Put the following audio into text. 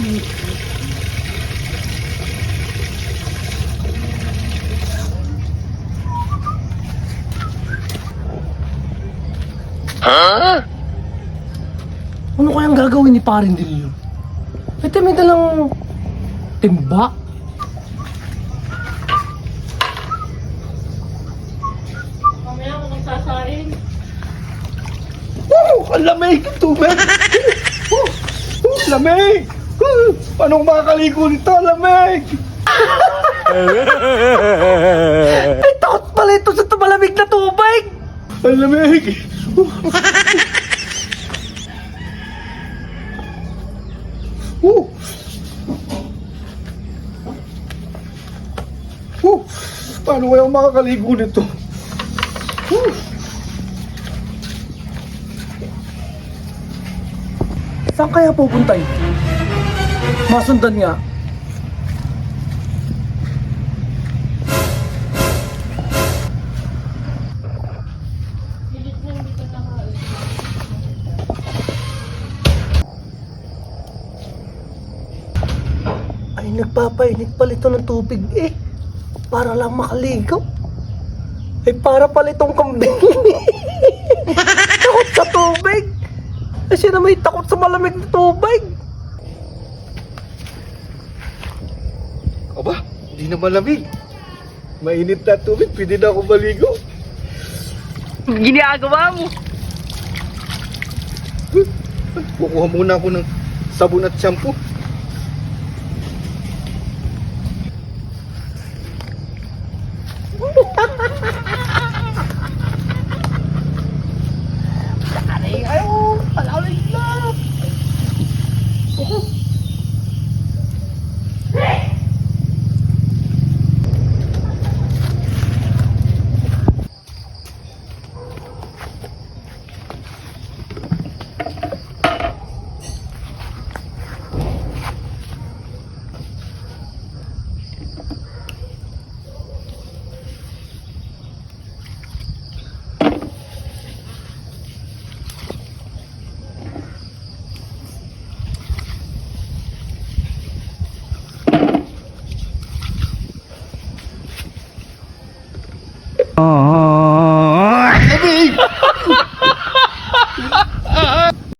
Ano kayang gagawin ni Parin Dillo? Ito may dalang timba. Mamaya ako magsasain. Oh, ang lamig tubig. oh, lamig. Paano ko makakaligo nito? Lamig. Ay, takot pala ito sa tumalamig na tubig! Ang lamig. Oh. Oh. Paano kaya makakaligo nito? Oh. Saan kaya pupunta yun? Masundan nga. Na. Ay, nagpapainit pala ito ng tubig eh. Para lang makaligo. Ay, para pala itong kambing. takot sa tubig. Ay, sino may takot sa malamig na tubig? Hindi na malamig. Mainit na tubig, pwede na ako maligo. Ginagawa mo. Kukuha muna ako ng sabon at shampoo. Oh. oh.